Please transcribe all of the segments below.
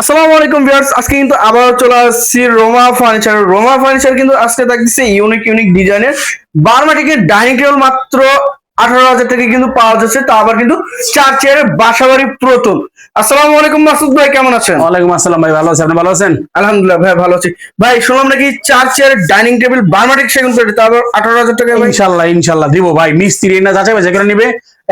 আসসালামু আলাইকুম ভিউয়ার্স আজকে কিন্তু আবার চলে আসছি রোমা ফার্নিচার। রোমা ফার্নিচার কিন্তু আজকে দেখতেছি ইউনিক ইউনিক ডিজাইনের বার্মাটিকের ডাইনিং টেবিল মাত্র আঠারো হাজার টাকা কিন্তু পাওয়া যাচ্ছে তা আবার কিন্তু চার চেয়ারের বাসাবাড়ি প্রতুল আসসালামু আলাইকুম মাসুদ ভাই কেমন আছেন? ওয়ালাইকুম আসসালাম ভাই ভালো আছেন আপনি ভালো আছেন? আলহামদুলিল্লাহ ভাই ভালো আছি। ভাই শুনলাম নাকি চার চেয়ারের ডাইনিং টেবিল বার্মাটিক সেগুন পেটে তা আবার আঠারো হাজার টাকা ইনশাল্লাহ ইনশাল্লাহ দিব ভাই মিস্ত্রি না যাচাই বাছাই করে নিবে।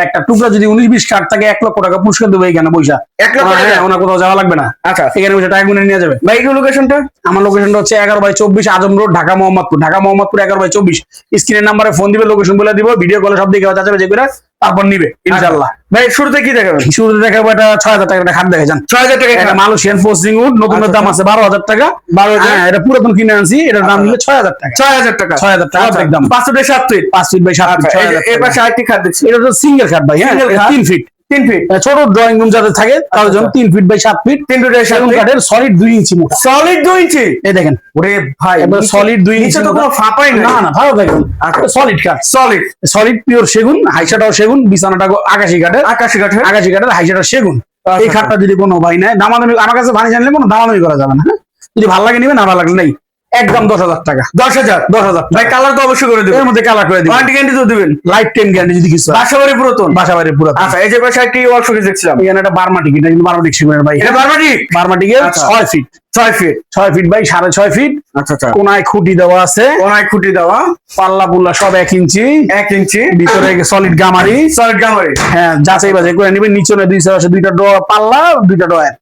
একটা টুকরা যদি উনিশ বিশ কাঠ থাকে এক লক্ষ টাকা পুরস্কার দেবে এখানে পয়সা এক লক্ষ টাকা? হ্যাঁ ওনার কোথাও যাওয়া লাগবে না। আচ্ছা। এখানে পয়সা টাকা গুনে নিয়ে যাবে। ভাই লোকেশনটা আমার লোকেশনটা হচ্ছে এগারো বাই চব্বিশ আজম রোড ঢাকা মোহাম্মদপুর। ঢাকা মোহাম্মদপুর এগারো বাই চব্বিশ। স্ক্রিনের নাম্বারে ফোন দিবে লোকেশন বলে দিব। ভিডিও কলে সব দিকে যাবে যে করে তারপর নিবে ইনশাল্লাহ ভাই শুরুতে কি দেখাবেন? শুরুতে দেখাবো এটা ছয় হাজার টাকা খাট দেখে যান। ছয় হাজার টাকা এটা মালয়েশিয়ান পোস্টিং উড নতুন আচ্ছা, দাম আছে বারো হাজার টাকা। বারো হাজার? হ্যাঁ এটা পুরাতন কিনে আনছি এটার দাম আচ্ছা। নিলে ছয় হাজার টাকা। ছয় হাজার টাকা। ছয় হাজার টাকা আচ্ছা, একদম পাঁচ ফিট সাত ফিট। পাঁচ ফিট বাই সাত ফিট এবার সাতটি খাট দেখছি। এটা তো সিঙ্গেল খাট ভাই হ্যাঁ। তিন ফিট। তিন ফিট ছোট ড্রয়িং রুম যাদের থাকে জন্য আচ্ছা। তিন ফিট বাই সাত ফিট তিন ফিট কাঠের সলিড দুই ইঞ্চি মোটা। সলিড দুই ইঞ্চি? এই দেখেন। ওরে ভাই নিচে- দুই ইঞ্চি তো কোনো ফাঁপাই না না ভালো দেখেন। আচ্ছা। সলিড কাঠ। সলিড সলিড পিওর সেগুন হাইসাটাও সেগুন বিছানাটা আকাশি কাঠের। আকাশি কাঠের। আকাশি কাঠের হাইসাটা সেগুন। আচ্ছা, এই খাটটা যদি কোনো ভাই নেয় দামাদামি আমার কাছে ভানি জানলে কোনো দামাদামি করা যাবে না হ্যাঁ? যদি ভালো লাগে নিবে না ভালো লাগলে নেই। একদম দশ হাজার টাকা। দশ হাজার? দশ হাজার ভাই কালার তো অবশ্যই করে এর মধ্যে কালার করে দিবেন। ওয়ারেন্টি গ্যারান্টি তো দিবেন। লাইফ টাইম গ্যারান্টি যদি কিছু। বাসাবাড়ি পুরাতন। বাসা বাড়ির পুরো আচ্ছা এই যে পাশে একটি শোকেস দেখছিলাম। এখানে একটা বারমাটিক এটা কিন্তু বারমাটিক সেগুনের ভাই। এটা বারবাটিক বারমাটিকের আচ্ছা। ছয় ফিট ছয় ফিট ছয় ফিট বাই সাড়ে ছয় ফিট আচ্ছা আচ্ছা। কোনায় খুঁটি দেওয়া আছে। কোনায় খুঁটি দেওয়া। পাল্লা পুল্লা সব এক ইঞ্চি। এক ইঞ্চি। ভিতরে সলিড গামারি। সলিড গামারি। হ্যাঁ যাচাই বাছাই করে নিবেন। নিচে দুই পাশে দুইটা পাল্লা দুইটা ডয়ার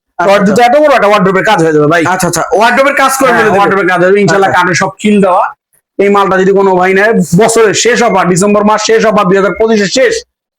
দুটো এত বড় একটা ওয়ার্ড্রোবের কাজ হয়ে যাবে ভাই। আচ্ছা আচ্ছা ওয়ার্ড্রোবের কাজ করে ফেলে কাজ হবে ইনশাল্লাহ আচ্ছা। সব খিল দেওয়া। এই মালটা যদি কোনো ভাই নেয় বছরের শেষ হবার ডিসেম্বর মাস শেষ হবার দুই হাজার পঁচিশের শেষ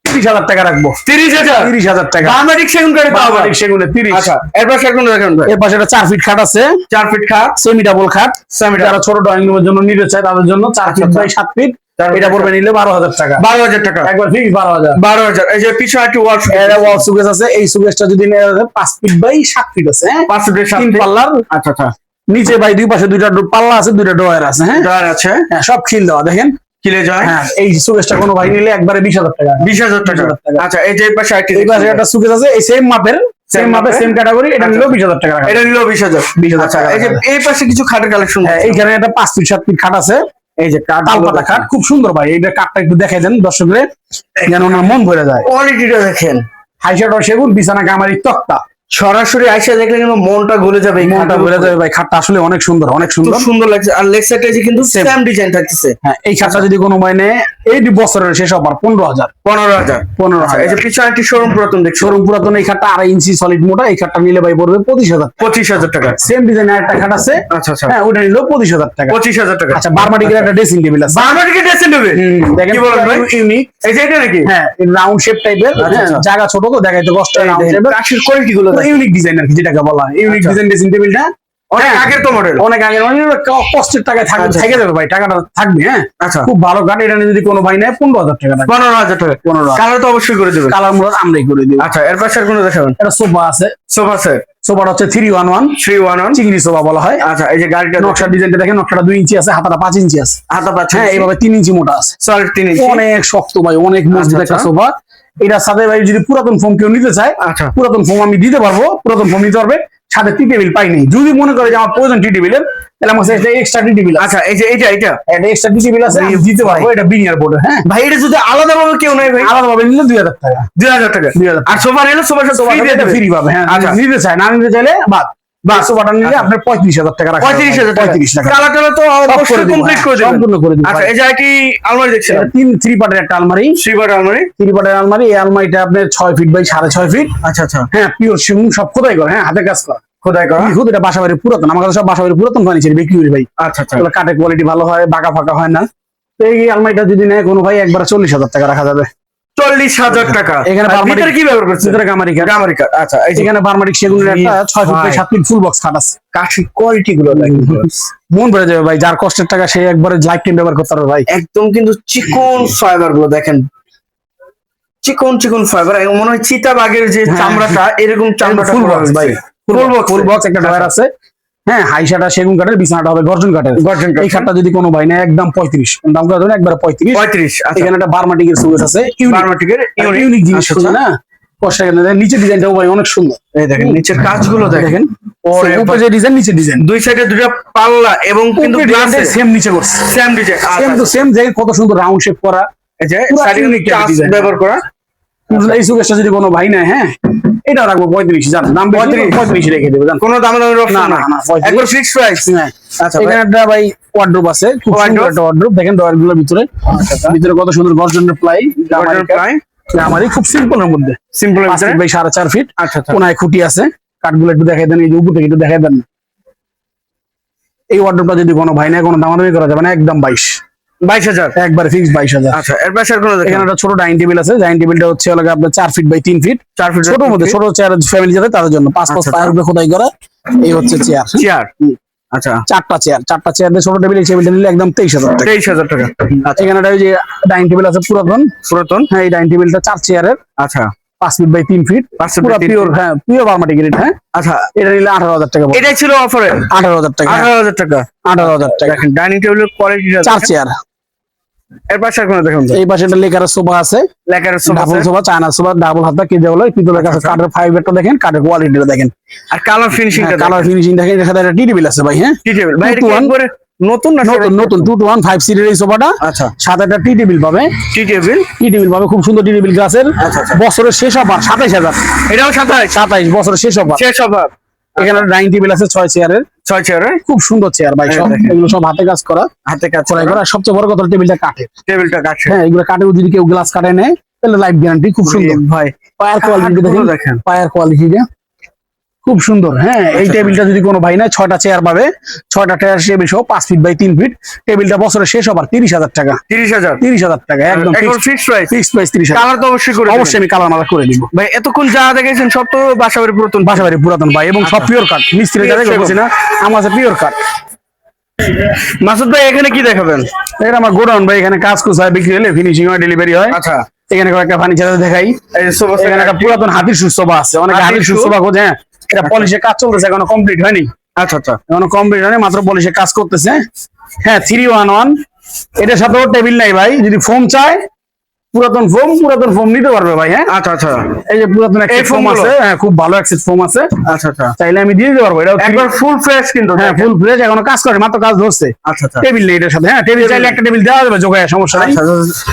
তিরিশ হাজার টাকা রাখব। তিরিশ হাজার? তিরিশ হাজার টাকা। বার্মাটিক সেগুন কাঠে পাওয়া বারমাটিক সেগুনে তিরিশ। আচ্ছা এরপর সেগুন দেখেন ভাই। এর পাশে একটা চার ফিট খাট আছে। চার ফিট খাট। সেমি ডাবল খাট। সেমি যারা ছোট ড্রয়িং রুমের জন্য নিতে চায় তাদের জন্য চার ফিট। বাই সাত ফিট এটা পড়বে নিলে বারো হাজার টাকা। বারো হাজার টাকা। একবার ফিক্স বারো হাজার। বারো হাজার। এই যে পিছনে একটি ওয়াল ওয়াল সুকেস আছে। এই সুকেসটা যদি নেওয়া যায় পাঁচ ফিট বাই সাত ফিট আছে হ্যাঁ? পাঁচ ফিটের তিন পাল্লার। আচ্ছা আচ্ছা। নিচে বাই দুই পাশে দুইটা পাল্লা আছে দুইটা ড্রয়ার আছে হ্যাঁ? ড্রয়ার আছে। হ্যাঁ সব খিল দেওয়া দেখেন। কিলে যায়। হ্যাঁ এই সুকেসটা কোনো ভাই নিলে একবারে বিশ হাজার টাকা। বিশ হাজার টাকা। আচ্ছা এই যে পাশে এই পাশে একটা সুকেস আছে এই সেম মাপের সেম? সেম ক্যাটাগরি এটা। নিলেও বিশ হাজার টাকা এটা নিল বিশ হাজার। বিশ হাজার আচ্ছা টাকা এই যে এই পাশে কিছু খাটের কালেকশন হ্যাঁ, এইখানে একটা পাঁচ ফিট সাত ফিট খাট আছে। এই যে কাঠ পাতা খাট খুব সুন্দর ভাই এইটা কাঠটা একটু দেখে দেন দর্শকদের যেন ওনার মন ভরে যায়। কোয়ালিটিটা দেখেন। হাইশাটা সেগুন বিছানা গামারি তক্তা। সরাসরি আইসা দেখলে কিন্তু মনটা ঘুরে যাবে মনটা ঘুরে যাবে ভাই খাটটা আসলে অনেক সুন্দর অনেক সুন্দর। সুন্দর লাগছে। আর লেগ সাইডে কিন্তু সেম ডিজাইন থাকতেছে। হ্যাঁ এই খাটটা যদি কোনো ভাই নেয় এই বছরের শেষ হবার পনেরো হাজার। পনেরো হাজার। পনেরো আচ্ছা এই যে হাজার পিছনে একটি শোরুম পুরাতন দেখছ। শোরুম পুরাতন এই খাটটা আড়াই ইঞ্চি সলিড মোটা এই খাটটা নিলে ভাই পড়বে পঁচিশ হাজার পঁচিশ হাজার টাকা। সেম ডিজাইনের একটা খাট আছে। আচ্ছা আচ্ছা। হ্যাঁ ওটা নিলেও পঁচিশ হাজার টাকা। পঁচিশ হাজার টাকা। আচ্ছা বারমাটিকের একটা ড্রেসিং টেবিল আছে। বার্মাটিকে ড্রেসিং হুম, দেখেন কি বলেন ভাই? ইউনিক এই যে এটা নাকি? হ্যাঁ রাউন্ড শেপ টাইপের। জায়গা ছোট তো দেখাইতে কষ্ট রাউন্ড শেপের কাঠের কোয়ালিটি গুলো। ইউনিক ডিজাইন আর কি যেটাকে বলা হয়। ইউনিক। ডিজাইন ড্রেসিং টেবিলটা অনেক আগের তো মডেল অনেক আগে অনেক কষ্টের টাকায় থাকবে। থেকে যাবে ভাই টাকাটা থাকবে হ্যাঁ? আচ্ছা। খুব ভালো কাঠ এটা নিয়ে যদি কোনো ভাই নেয় পনেরো হাজার টাকা পনেরো হাজার টাকা। পনেরো হাজার। কালার তো অবশ্যই করে দেবেন। কালার মূলত আমরাই করে আচ্ছা এর পাশে কোনো দেখাবেন? একটা সোফা আছে। সোফা সেট সোফাটা হচ্ছে three one one three one one চিংড়ি সোফা বলা হয়। আচ্ছা এই যে গাড়িটা নকশার ডিজাইনটা দেখেন নকশাটা দুই ইঞ্চি আছে হাতাটা পাঁচ ইঞ্চি আছে। হাতা হ্যাঁ এইভাবে তিন ইঞ্চি মোটা আছে। সলিড তিন ইঞ্চি। অনেক শক্ত ভাই অনেক মজবুত আচ্ছা, একটা আচ্ছা। সোফা। এটার সাথে ভাই যদি পুরাতন ফোম কেউ নিতে চায় আচ্ছা। পুরাতন ফোম আমি দিতে পারব পুরাতন ফোম নিতে পারবে। সাথে টি টেবিল পাইনি। যদি মনে করে যে আমার প্রয়োজন টি টেবিলের তাহলে আমার কাছে এক্সট্রা টি টেবিল আচ্ছা এই যে এইটা এটা একটা এক্সট্রা টি টেবিল আছে দিতে পারব। এটা বিনিয়ার বোর্ড হ্যাঁ। ভাই এটা যদি আলাদা ভাবে কেউ নেই ভাই? আলাদা ভাবে নিলে দুই হাজার টাকা। দুই হাজার টাকা। দুই হাজার আর সোফা নিলে সোফা সোফা ফ্রি পাবে হ্যাঁ। আচ্ছা। নিতে চায় না নিতে চাইলে বাদ। বা সোফাটা নিলে আচ্ছা। আপনার পঁয়ত্রিশ হাজার টাকা পঁয়ত্রিশ হাজার পঁয়ত্রিশ টাকা। কালার টালা তো সব করে অবশ্যই দিব, কমপ্লিট করে দেবেন। সম্পূর্ণ করে দিব। আচ্ছা এই যে একটি আলমারি দেখছিলাম তিন থ্রি পার্টের একটা আলমারি। আলমারি? থ্রি পার্টের আলমারি এই আলমারিটা আপনার ছয় ফিট বাই সাড়ে ছয় ফিট আচ্ছা আচ্ছা। হ্যাঁ পিওর সব খোদাই করে হ্যাঁ হাতে কাজ করা। খোদাই করা। নিখুঁত এটা বাসা বাড়ির পুরাতন। আমার কাছে সব বাসা বাড়ির পুরাতন ফার্নিচার বিক্রি করি ভাই। আচ্ছা আচ্ছা। কাঠের কোয়ালিটি ভালো হয় বাঁকা ফাঁকা হয় না। তো এই আলমারিটা যদি নেয় কোনো ভাই একবার চল্লিশ হাজার টাকা রাখা যাবে। চল্লিশ হাজার টাকা। এখানে ভিতরে কি ব্যবহার করছে ভিতরে গামারি কাঠ গামারি কাঠ আচ্ছা এখানে বার্মাটিক সেগুনের একটা ছয় ফিট সাত ফিট ফুল বক্স খাট আছে। কাঠের কোয়ালিটি গুলো মন ভরে যাবে ভাই যার কষ্টের টাকা সে একবারে লাইফ টাইম ব্যবহার করতে পারবে ভাই। একদম কিন্তু চিকন ফাইবারগুলো দেখেন। চিকন চিকন ফাইবার মনে হয় চিতাবাগের যে হ্যাঁ। চামড়াটা এরকম চামড়াটা ফুল বক্স ভাই। Full box ফুল বক্স একটা ডয়ার আছে। হ্যাঁ হাইসাটা সেগুন কাঠের বিছানাটা হবে গর্জন কাঠের। গর্জন। এই খাটটা যদি কোনো ভাই নেয় একদম পঁয়ত্রিশ। দাম ধরেন একবার পঁয়ত্রিশ। পঁয়ত্রিশ আচ্ছা। এখানে একটা বার্মাটিকের সুগেস আছে বার্মাটিকের ইউনিক জিনিস আচ্ছা, আচ্ছা। না কষ্ট নিচে ডিজাইনটাও ভাই অনেক সুন্দর। এই দেখেন নিচের কাজগুলো দেখেন। ওরে উপরে যে ডিজাইন নিচে ডিজাইন দুই সাইডে দুটো পাল্লা এবং কিন্তু গ্লাসে সেম নিচে করছে। Same design same to same দেখেন কত সুন্দর রাউন্ড শেপ করা। এই যে পুরো সাইডে ব্যবহার করা। এই সুকেশটা যদি কোনো ভাই নেয় হ্যাঁ এটা রাখব পঁয়ত্রিশ জান। দাম পঁয়ত্রিশ। পঁয়ত্রিশ রেখে দেবো জান। কোনো দামে দামের না, না, না না, 35 একবার ফিক্স প্রাইস হ্যাঁ আচ্ছা এখানে একটা ভাই ওয়ার্ড্রোব আছে। খুব সুন্দর একটা ওয়ার্ড্রোব দেখেন ডয়ারগুলোর ভিতরে ভিতরে কত সুন্দর গর্জনের প্লাই। আমারই খুব সিম্পলের মধ্যে। সিম্পল সাড়ে চার ফিট আচ্ছা আচ্ছা। কোনায় খুঁটি আছে। কাঠগুলো একটু দেখাই দেন এই যে উপর থেকে একটু দেখাই দেন। এই যদি কোনো ভাই নেয় কোনো দামাদামি করা যাবে না একদম বাইশ। বাইশ হাজার? একবারে ফিক্স বাইশ হাজার। আচ্ছা এর পাশে কোনো এখানে একটা ছোট ডাইনিং টেবিল আছে। ডাইনিং টেবিলটা হচ্ছে আপনার চার ফিট বাই তিন ফিট চার ফিট ছোট মধ্যে ছোট চেয়ার ফ্যামিলি যাতে তাদের জন্য। পাঁচ পাঁচ আচ্ছা, পায়ের উপরে খোদাই করা। এই হচ্ছে চেয়ার চেয়ার আচ্ছা। চারটা চেয়ার চারটা চেয়ার দিয়ে ছোট টেবিল টেবিলটা নিলে একদম তেইশ হাজার টাকা। তেইশ হাজার টাকা। আচ্ছা। এখানে ওই যে ডাইনিং টেবিল আছে পুরাতন। পুরাতন? হ্যাঁ এই ডাইনিং টেবিলটা চার চেয়ারের আচ্ছা। পাঁচ ফিট বাই তিন ফিট পুরো পিওর হ্যাঁ পিওর বার্মাটি গ্রেড হ্যাঁ। আচ্ছা। এটা নিলে আঠারো হাজার টাকা এটাই ছিল অফারে আঠারো হাজার টাকা হ্যাঁ, আঠারো হাজার টাকা। আঠারো হাজার টাকা। ডাইনিং টেবিলের কোয়ালিটিটা চার চেয়ার এর পাশে কোনো দেখুন এই পাশে একটা লেকার সোফা আছে। Lacquer sofa double sofa China sofa double হাতা কেজে হলো? পিতলের কাছে আচ্ছা। কাঠের ফাইবারটা দেখেন কাঠের কোয়ালিটিটা দেখেন। আর কালার ফিনিশিংটা কালার ফিনিশিং দেখেন। এখানে একটা টি টেবিল আছে ভাই হ্যাঁ? Tea table. ভাই এটা কি নতুন না নতুন নতুন টু টু ওয়ান ফাইভ সিটের এই সোফাটা। আচ্ছা। সাথে একটা টি টেবিল পাবে। টি টেবিল? টি টেবিল পাবে খুব সুন্দর টি টেবিল গাছের। আচ্ছা, আচ্ছা। বছরের শেষ অফার সাতাইশ হাজার। এটাও সাতাইশ? সাতাইশ বছরের শেষ অফার। শেষ অফার। এখানে ডাইনিং টেবিল আছে ছয় চেয়ারের ছয় চেয়ারে খুব সুন্দর চেয়ার ভাই। সব এগুলো সব হাতে কাজ করা। হাতে কাজ করা আর সবচেয়ে বড় কথা টেবিলটা কাঠে টেবিলটা কাঠে হ্যাঁ এগুলো কাঠে যদি কেউ গ্লাস কাটে নেয় তাহলে লাইফ গ্যারান্টি খুব সুন্দর। ভাই। পায়ার কোয়ালিটি দেখেন। পায়ার কোয়ালিটিটা খুব সুন্দর হ্যাঁ? এই আচ্ছা। টেবিলটা যদি কোনো ভাই নেয় ছয়টা চেয়ার পাবে। ছয়টা চেয়ার টেবিল সহ পাঁচ ফিট বাই তিন ফিট টেবিলটা বছরের শেষ হবার তিরিশ হাজার টাকা। তিরিশ হাজার? তিরিশ হাজার টাকা একদম ফিক্স প্রাইস তিরিশ হাজার। কালার তো অবশ্যই করে অবশ্যই আমি কালার মালা করে দিব। ভাই এতক্ষণ যা দেখেছেন সব তো বাসাবাড়ি পুরাতন। বাসা বাড়ি পুরাতন ভাই এবং সব পিওর কাঠ মিস্ত্রি বলছি না আমার পিওর কাঠ মাসুদ ভাই এখানে কি দেখাবেন? এটা আমার গোডাউন ভাই এখানে কাজ কুচ হয় বিক্রি হলে ফিনিশিং হয় ডেলিভারি হয়। আচ্ছা। এখানে কয়েকটা ফার্নিচার দেখাই। যে এখানে একটা পুরাতন হাতির সুস্থবা আছে। অনেক হাতির? সুস্থবা খোঁজে হ্যাঁ। এটা পলিশের কাজ চলতেছে এখনও কমপ্লিট হয়নি। আচ্ছা আচ্ছা। এখনও কমপ্লিট হয়নি মাত্র পলিশের কাজ করতেছে। হ্যাঁ থ্রি ওয়ান ওয়ান এটার সাথেও টেবিল নাই ভাই যদি ফোন চায় পুরাতন ফোম পুরাতন ফোম নিতে পারবে ভাই হ্যাঁ? আচ্ছা আচ্ছা। এই যে পুরাতন একটা ফোম আছে হ্যাঁ খুব ভালো একটা ফোম আছে। আচ্ছা আচ্ছা। চাইলে আমি দিয়ে দিতে পারব three- একবার ফুল ফ্রেশ কিন্তু হ্যাঁ ফুল ফ্রেশ এখনও কাজ করে মাত্র কাজ ধরছে। আচ্ছা আচ্ছা। টেবিল নেই এটার সাথে হ্যাঁ টেবিল চাইলে একটা টেবিল দেওয়া যাবে যোগায় সমস্যা নাই।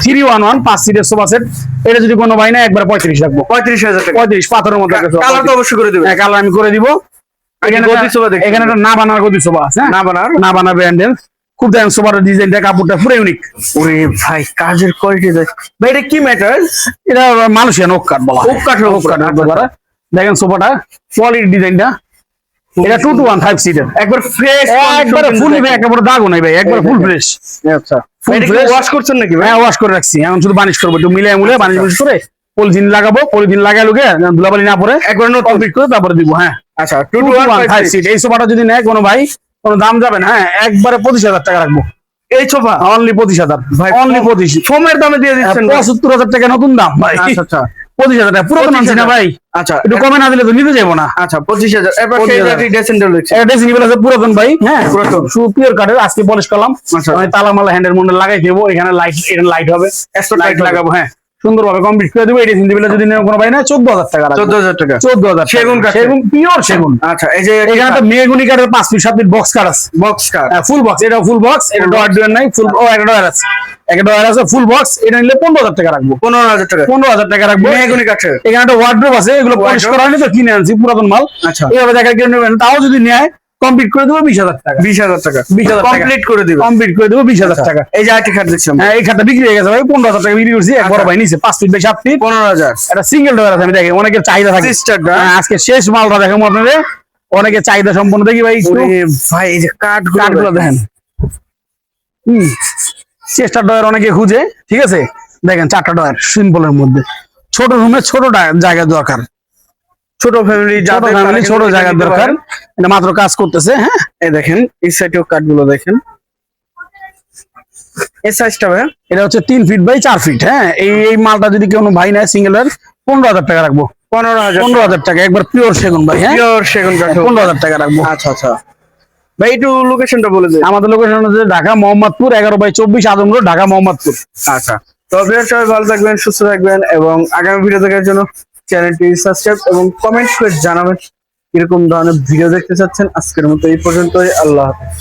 থ্রি ওয়ান ওয়ান পাঁচ সিটের সোফা সেট এটা যদি কোনো ভাই না একবার পঁয়ত্রিশ রাখব। পঁয়ত্রিশ হাজার পঁয়ত্রিশ পাথরের মধ্যে কালার তো অবশ্যই করে দেবে হ্যাঁ কালার আমি করে দিব। এখানে গদি একটা- সোফা দেখছি। এখানে একটা না বানার গদি সোফা আছে হ্যাঁ? না বানার? না বানা ব্র্যান্ডের খুব দেখেন সোফার ডিজাইনটা কাপড়টা পুরো ইউনিক ওরে ভাই কাজের কোয়ালিটি দেখ। ভাই এটা কি ম্যাটার এটা মালয়েশিয়ান ওক কাঠ বলা ওক কাঠের ওক করা। দেখেন সোফাটা কোয়ালিটি ডিজাইনটা এটা টু টু ওয়ান ফাইভ সিটের একবার ফ্রেশ একবারে ফুল একেবারে দাগও নাই ভাই একবার ফুল ফ্রেশ আচ্ছা। ওয়াশ করছেন নাকি ভাই? হ্যাঁ ওয়াশ করে রাখছি। এখন শুধু বানিশ করব একটু মিলে মুলে বানিশ বানিশ করে পলিথিন লাগাবো পলিথিন লাগাই লোকে ধুলাবালি না পরে একবার কমপ্লিট করে তারপরে দিব হ্যাঁ। আচ্ছা two two one five seat এই সোফাটা যদি নেয় কোনো ভাই কোনো দাম যাবে না হ্যাঁ একবারে পঁচিশ হাজার টাকা রাখব। এই সোফা অনলি পঁচিশ হাজার। ভাই, অনলি পঁচিশ। ফোমের দামে দিয়ে দিচ্ছেন ভাই। পঁচাত্তর হাজার টাকা নতুন দাম ভাই। আচ্ছা আচ্ছা। পঁচিশ হাজার টাকা পুরাতন আনছি না ভাই। আচ্ছা। একটু কমে না দিলে তো নিতে যাব না। আচ্ছা পঁচিশ হাজার। এবার 25,000 সেই জায়গায় ড্রেসিং টেবিল আছে পুরাতন ভাই হ্যাঁ। পুরাতন। শুধু পিওর কাঠের আজকে পলিশ করলাম। আচ্ছা। তালা মালা হ্যান্ডেল মন্ডল লাগাই দেবো এখানে লাইট এখানে লাইট হবে। Extra লাইট লাগাবো হ্যাঁ। সুন্দর ভাবে কমপ্লিট করে দেবো। ড্রেসিং টেবিল যদি কোনো ভাই না চোদ্দ হাজার টাকা চোদ্দ হাজার টাকা। চোদ্দ হাজার সেগুন। সেগুন পিওর সেগুন। আচ্ছা এই যে এখানে একটা মেগুনি কাঠের পাঁচ ফিট সাত ফিট বক্স কাঠ আছে। বক্স কার ফুল বক্স এটা ফুল বক্স এটা ডয়ার ডয়ার নাই ফুল ও একটা ডয়ার আছে। একটা ডয়ার আছে ফুল বক্স এটা নিলে পনেরো হাজার টাকা রাখব। পনেরো হাজার টাকা। পনেরো হাজার টাকা রাখব। মেহগুনি কাঠের। এখানে একটা ওয়ার্ড্রোব আছে এগুলো পলিশ করা হয়নি তো কিনে আনছি পুরাতন মাল। আচ্ছা। এইভাবে দেখা কেউ নেবেন তাও যদি নেয় কমপ্লিট করে দেবো বিশ হাজার টাকা। বিশ হাজার টাকা। 20,000 টাকা। কমপ্লিট করে দিবে। কমপ্লিট করে দেবো বিশ হাজার টাকা। এই যে আইটি কার্ড দেখছিলাম হ্যাঁ এই খাতটা বিক্রি হয়ে গেছে ভাই পনেরো হাজার টাকা বিক্রি করছি। এক বড় আচ্ছা। ভাই নিচে পাঁচ ফিট বাই সাত ফিট পনেরো হাজার। একটা সিঙ্গেল ডয়ার আছে আমি দেখি অনেকের চাহিদা থাকে। হ্যাঁ, আজকে শেষ মালটা দেখাবো আপনাদের। অনেকে চাহিদা সম্পন্ন দেখি ভাই ভাই এই যে কাঠ কাঠগুলো দেখেন। হম চেষ্টা ডয়ার অনেকে খুঁজে ঠিক আছে? দেখেন চারটা ডয়ার সিম্পলের মধ্যে। ছোট রুমে ছোট জায়গা দরকার। ছোট ফ্যামিলি ছোট ফ্যামিলি ছোট জায়গার দরকার। এটা মাত্র কাজ করতেছে হ্যাঁ? এই দেখেন এই সাইডেও কাঠগুলো দেখেন। এই সাইজটা ভাই এটা হচ্ছে তিন ফিট বাই চার ফিট হ্যাঁ? এই এই মালটা যদি কেউ ভাই নেয় সিঙ্গেলের পনেরো হাজার টাকা রাখব। পনেরো হাজার পনেরো হাজার টাকা একবার পিওর সেগুন ভাই হ্যাঁ? পিওর সেগুন কাঠ পনেরো হাজার টাকা রাখব। আচ্ছা আচ্ছা। ভাই একটু লোকেশনটা বলে দিন। আমাদের লোকেশন হচ্ছে ঢাকা মোহাম্মদপুর এগারো বাই চব্বিশ আদম রোড ঢাকা মোহাম্মদপুর। আচ্ছা। তো আপনারা সবাই ভালো থাকবেন সুস্থ থাকবেন এবং আগামী ভিডিও দেখার জন্য চ্যানেলটি সাবস্ক্রাইব এবং কমেন্ট করে জানাবেন এরকম ধরনের ভিডিও দেখতে চাচ্ছেন। আজকের মতো এই পর্যন্তই। আল্লাহ হাফেজ।